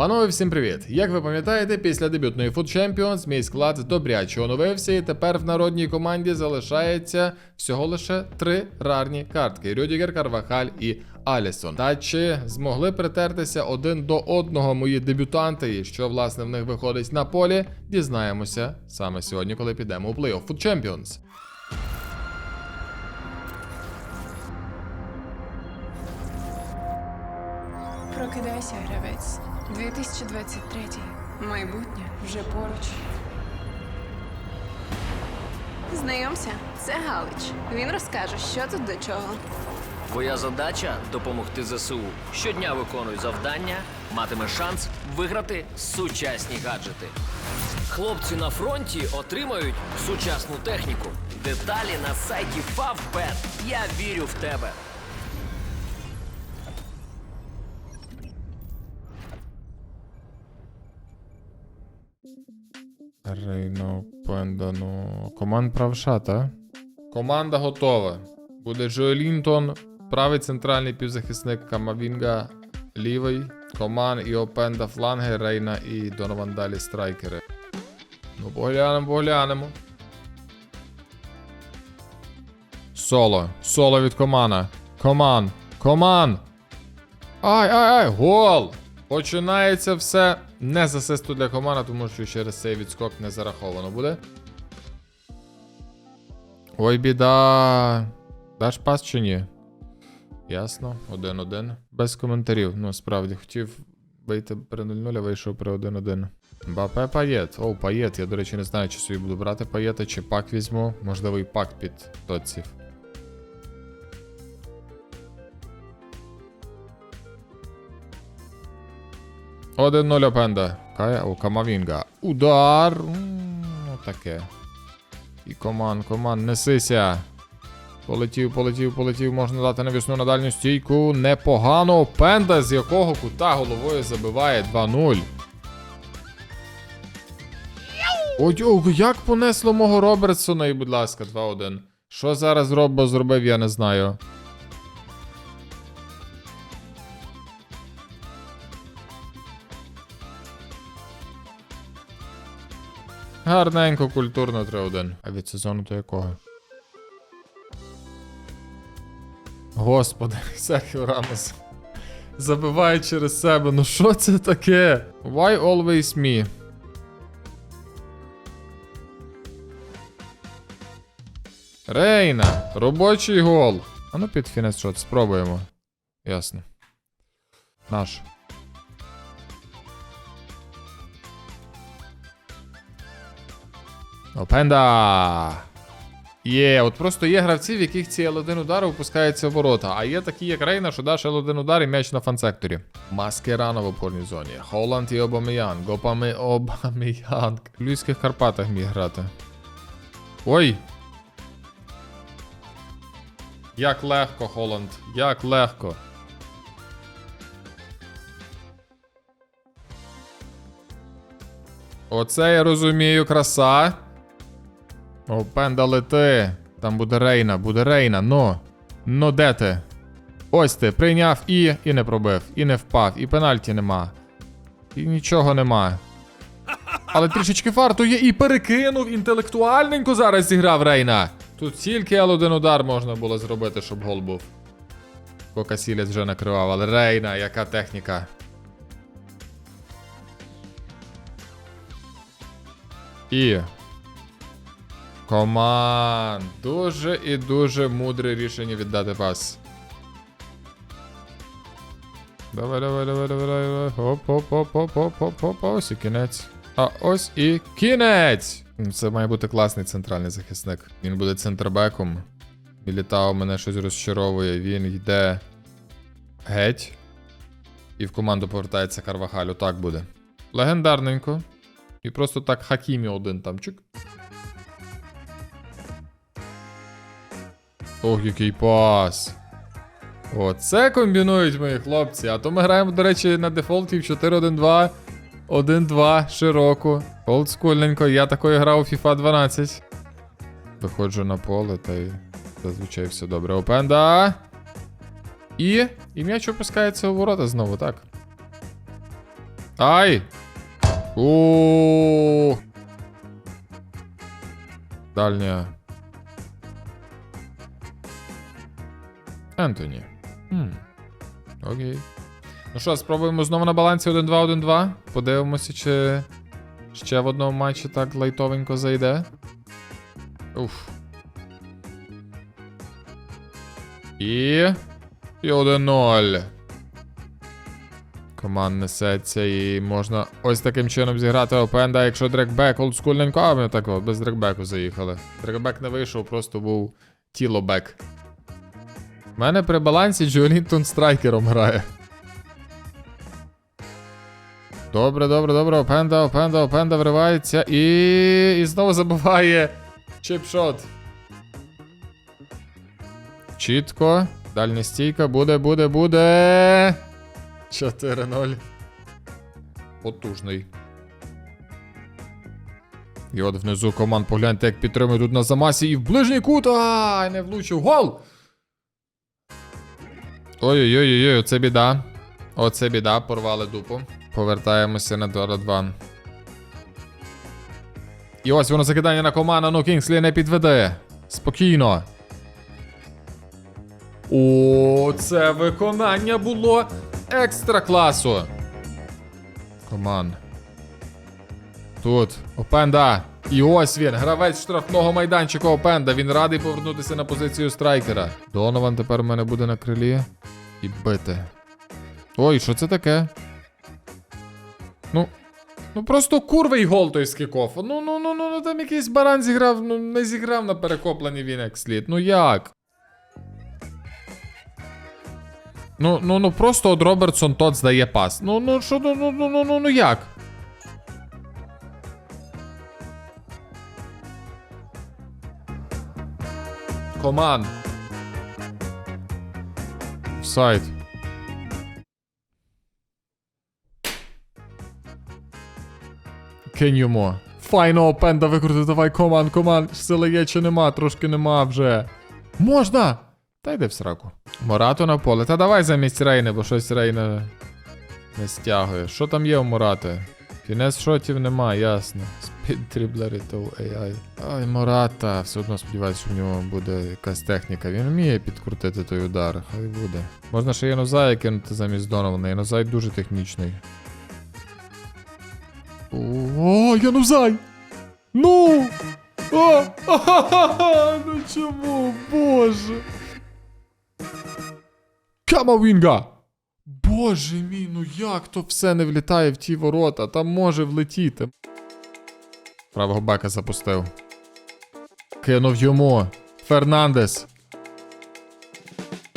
Панове, всім привіт! Як ви пам'ятаєте, після дебютної Food Champions мій склад добряче оновився, і тепер в народній команді залишається всього лише три рарні картки: Рюдігер, Карвахаль і Алісон. Та чи змогли притертися один до одного мої дебютанти, і що власне в них виходить на полі, дізнаємося саме сьогодні, коли підемо у плей-офф Food Champions. Прокидайся, гравець. 2023. Майбутнє вже поруч. Знайомся, це Галич. Він розкаже, що тут до чого. Твоя задача допомогти ЗСУ. Щодня виконуй завдання, матиме шанс виграти сучасні гаджети. Хлопці на фронті отримають сучасну техніку. Деталі на сайті Favbet. Я вірю в тебе. Рейно, Пенда, ну. Команд правша, та? Команда готова. Буде Джо Лінтон, правий центральний півзахисник Камавінга, лівий. Коман і Опенда фланги, Рейна і Донован далі страйкери. Ну, поглянемо, поглянемо. Соло. Соло від Комана. Коман. Коман. Ай, ай, ай, гол! Починається все не з асисту для команди, тому що через цей відскок не зараховано буде. Ой, біда. Даш пас чи ні? Ясно, 1-1. Без коментарів. Ну, справді, хотів вийти при 0-0, а вийшов при 1-1. Бапе паєт. О, паєт. Я, до речі, не знаю, чи собі буду брати паєта, чи пак візьму. Можливо, і пак під тоців. Один 0 опенда. Кая, о, Камавінга. Удар. Ну таке. І коман, коман, несися. Полетів, полетів, полетів. Можна дати навісну на дальню стійку. Непогано. Пенда, з якого кута головою забиває 2-0. Ой, ой, як понесло мого Робертсона, і, будь ласка, 2-1. Що зараз Роббо зробив, я не знаю. Гарненько, культурно 3-1. А від сезону до якого? Господи, Серхіо Рамос. Забиває через себе. Ну що це таке? Why always me? Рейна, робочий гол. А ну під фінес шот, спробуємо. Ясно. Наш. Опенда! Є, от просто є гравці, в яких ці L1 удари випускаються в ворота. А є такі, як Рейна, що даш L1 удар і м'яч на фансекторі. Маскерано в опорній зоні. Холланд і Обамеянг. Опами Обамеянг. В Львівських Карпатах міг грати. Ой! Як легко, Холланд. Як легко. Оце я розумію, краса. О, пенда лети. Там буде Рейна, буде Рейна, ну. Ну де ти? Ось ти, прийняв і. і не пробив, і не впав, і пенальті нема. І нічого нема. Але трішечки фарту є і перекинув інтелектуальненько зараз зіграв Рейна. Тут тільки L1 удар можна було зробити, щоб гол був. Поки Сілець вже накривав, але Рейна, яка техніка. І. Команд. Дуже і дуже мудре рішення віддати пас. Давай, давай, давай, давай, давай. Хоп, хоп, хоп, хоп, хоп, хоп, хоп. Ось і кінець. А ось і кінець! Це має бути класний центральний захисник. Він буде центрбеком. Мілітао мене щось розчаровує. Він йде геть. І в команду повертається Карвахаль. Отак буде. Легендарненько. І просто так Хакімі один там чик. Ох, який пас. Оце комбінують мої хлопці. А то ми граємо, до речі, на дефолті в 4-1-2. 1-2 широко. Олдскульненько. Я такою грав у FIFA 12. Виходжу на поле та й зазвичай все добре. Опенда. І. І м'яч опускається у ворота знову, так. Ай! у Дальня. Ентоні. Хм. Окей. Ну що, спробуємо знову на балансі 1-2-1-2. Подивимося, чи ще в одному матчі так лайтовенько зайде. Уф. І. І 1-0. Команд несеться і можна ось таким чином зіграти опенда, якщо дрекбек олдскульненько, а ми так без дрекбеку заїхали. Дрекбек не вийшов, просто був тілобек. У мене при балансі Джолінтон страйкером грає. Добре, добре, добре. Опенда, опенда, опенда вривається і. І знову забуває чипшот. Чітко. Дальня стійка. Буде, буде, буде. 4-0. Потужний. І от внизу команд погляньте, як підтримує тут на замасі і в ближній кут. Ай, не влучив. Гол! Ой-ой-ой, оце біда. Оце біда, порвали дупу. Повертаємося на 2-2. І ось воно закидання на команду, ну Кінгслі не підведе. Спокійно. О, це виконання було екстра класу. Команд. Тут Опенда. І ось він, гравець штрафного майданчика Опенда. Він радий повернутися на позицію страйкера. Донован тепер у мене буде на крилі. І бити. Ой, що це таке? Ну. Ну просто курвий гол той з кікофу. Ну, ну, ну, ну, ну там якийсь баран зіграв, ну не зіграв на перекоплений він як слід. Ну як? Ну, ну, ну просто от Робертсон тот здає пас. Ну, ну, що, ну, ну, ну, ну, ну, ну як? Команд. Сайт. Кинь. Файно опенда викрути, давай команд, команд. Сили є чи нема, трошки нема вже. Можна! Та йди в сраку. Морато на поле. Та давай замість Рейни, бо щось Рейна не стягує. Що там є у Морати? Фінес шотів нема, ясно. Спід дріблери то AI. Ай, Мората, все одно сподіваюся, в нього буде якась техніка. Він вміє підкрутити той удар, хай буде. Можна ще Янозая кинути замість Донована. Янозай дуже технічний. О, Янузай! Ну! О! Ну чому, боже? Камавінга! Боже мій, ну як то все не влітає в ті ворота? Там може влетіти. Правого бека запустив. Кинув йому. Фернандес.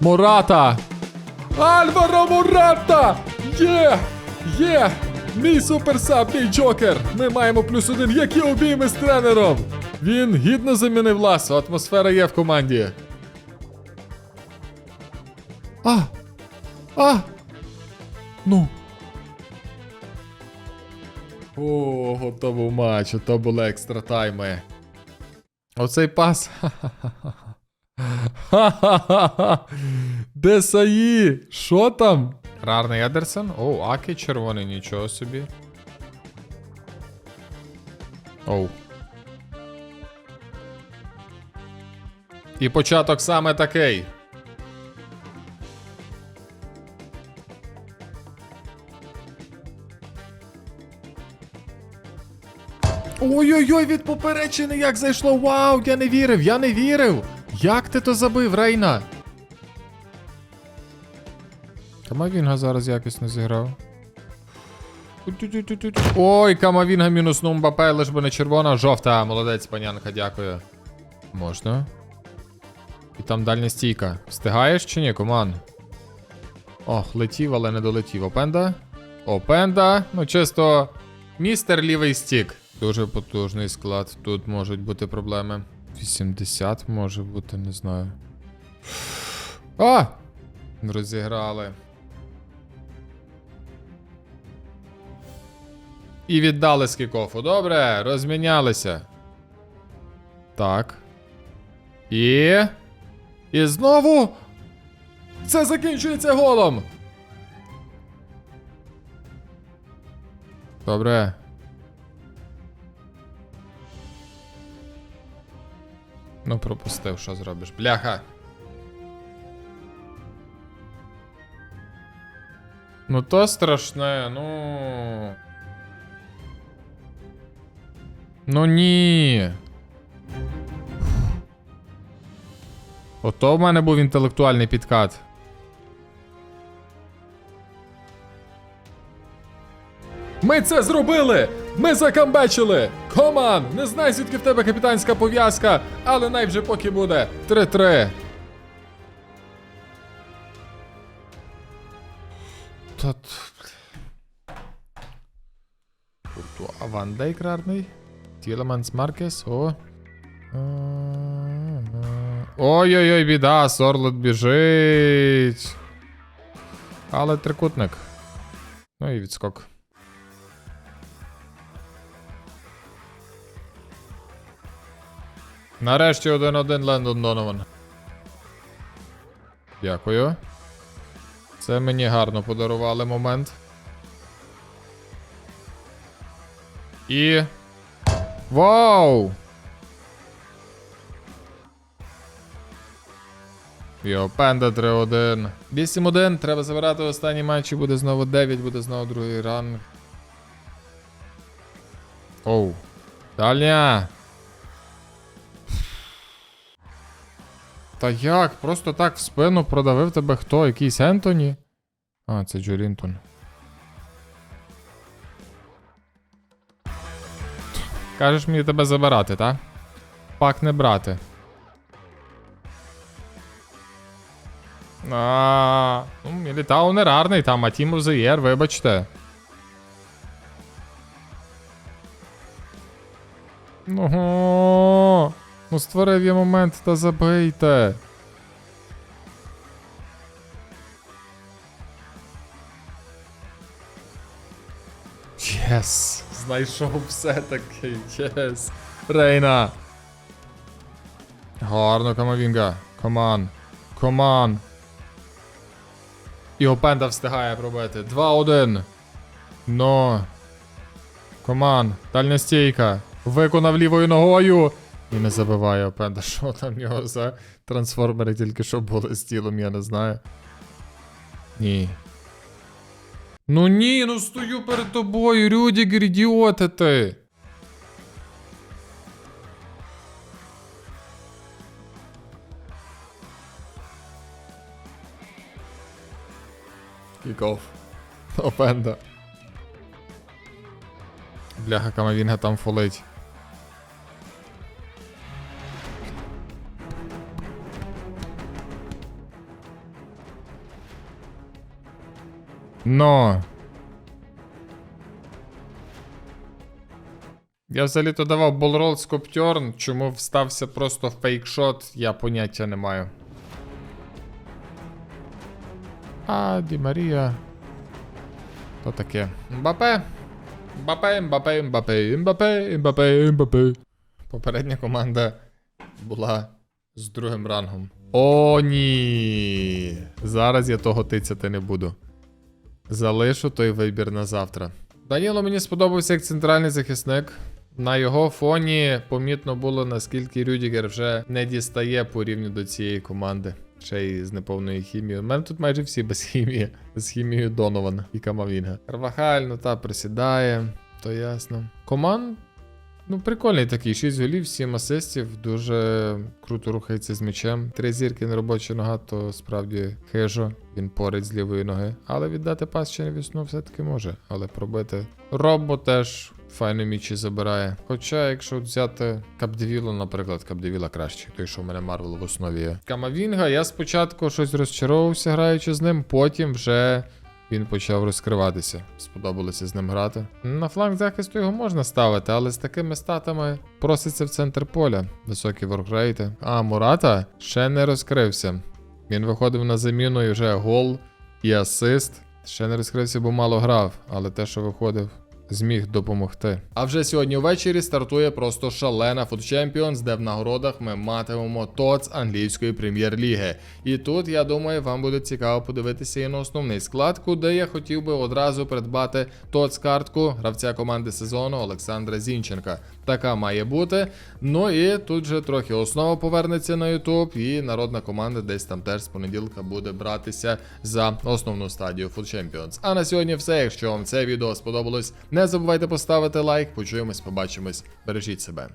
Мората! Альваро Мората! Є! Є! Мій суперсап, мій джокер! Ми маємо плюс один, які обійми з тренером! Він гідно замінив ласо, атмосфера є в команді. А! А! Ну. О, ото був матч, ото були екстра тайми. Оцей пас. Ха-ха-ха. Де Саї? Що там? Рарний Едерсон? О, Аки червоний, нічого собі. Оу. І початок саме такий. Ой-ой-ой, від поперечини як зайшло. Вау, я не вірив, я не вірив. Як ти то забив, Рейна? Камавінга зараз якось не зіграв. Ой, Камавінга мінус Мбапе, лиш би не червона, жовта. Молодець, панянка, дякую. Можна. І там дальня стійка. Встигаєш чи ні, команд? Ох, летів, але не долетів. Опенда? Опенда. Ну, чисто. Містер лівий стік. Дуже потужний склад. Тут можуть бути проблеми. 80 може бути, не знаю. А! Розіграли. І віддали з кікофу. Добре, розмінялися. Так. І. І знову. Це закінчується голом. Добре. Ну, пропустив, що зробиш. Бляха. Ну то страшне, ну. Ну ні. Ото в мене був інтелектуальний підкат. Ми це зробили! Ми закамбечили! Коман! Не знаю, звідки в тебе капітанська пов'язка, але най вже поки буде. 3-3. Тут. Куртуа Ван Дейк рарний. Маркес. О. Ой-ой-ой, біда, Сорлот біжить. Але трикутник. Ну і відскок. Нарешті 1-1 Лендон Донован. Дякую. Це мені гарно подарували момент. І. Вау! Йо, пенда 3-1. 8-1. Треба забирати останній матч буде знову 9, буде знову другий ранг. Оу. Дальня! Та як? Просто так в спину продавив тебе хто? Якийсь Ентоні? А, це Джорінтон. Кажеш мені тебе забирати, так? Пак не брати. А, ну, Мілітау не рарний там, а Тім Узеєр, вибачте. Ну. Ну створив я момент та забийте. Єс! Знайшов все-таки. Єс. Рейна. Гарно, Камавінга. Коман. Коман. І Опенда встигає пробити. 2-1. Но. Коман. Дальня стійка. Виконав лівою ногою. І не забиває Опенда. Що там в нього за трансформери тільки що були з тілом, я не знаю. Ні. Ну ні, ну стою перед тобою, Рюдігер, ідіоти ти. Кіков. Опенда. Бляха, Камавінга там фолить. Но. Я взагалі то давав болрол з Коптьорн, чому встався просто фейкшот, я поняття не маю. А, Ді Марія. То таке. Мбапе. Мбапе, Мбапе, Мбапе, Мбапе, Мбапе, Мбапе. Попередня команда була з другим рангом. О, ні. Зараз я того тицяти не буду. Залишу той вибір на завтра. Даніло мені сподобався як центральний захисник. На його фоні помітно було, наскільки Рюдігер вже не дістає по рівню до цієї команди. Ще й з неповною хімією. У мене тут майже всі без хімії. З хімією Донована і Камавінга. Карвахаль, ну та присідає, то ясно. Команд. Ну, прикольний такий, 6 голів, 7 асистів, дуже круто рухається з м'ячем. Три зірки на робоча нога, то справді хижо. Він порить з лівої ноги. Але віддати пас не вісну все-таки може. Але пробити. Робо теж файно мічі забирає. Хоча, якщо взяти Капдевіло, наприклад, Капдевіла краще, той, що в мене Марвел в основі є. Камавінга, я спочатку щось розчаровувався, граючи з ним, потім вже. Він почав розкриватися. Сподобалося з ним грати. На фланг захисту його можна ставити, але з такими статами проситься в центр поля. Високі воркрейти. А Мурата ще не розкрився. Він виходив на заміну і вже гол і асист. Ще не розкрився, бо мало грав, але те, що виходив, зміг допомогти. А вже сьогодні ввечері стартує просто шалена Food Champions, де в нагородах ми матимемо ТОЦ англійської прем'єр-ліги. І тут я думаю, вам буде цікаво подивитися і на основний склад, куди я хотів би одразу придбати ТОЦ картку гравця команди сезону Олександра Зінченка. Така має бути. Ну і тут же трохи основа повернеться на YouTube, і народна команда десь там теж з понеділка буде братися за основну стадію Food Champions. А на сьогодні все. Якщо вам це відео сподобалось, не забувайте поставити лайк. Почуємось, побачимось. Бережіть себе.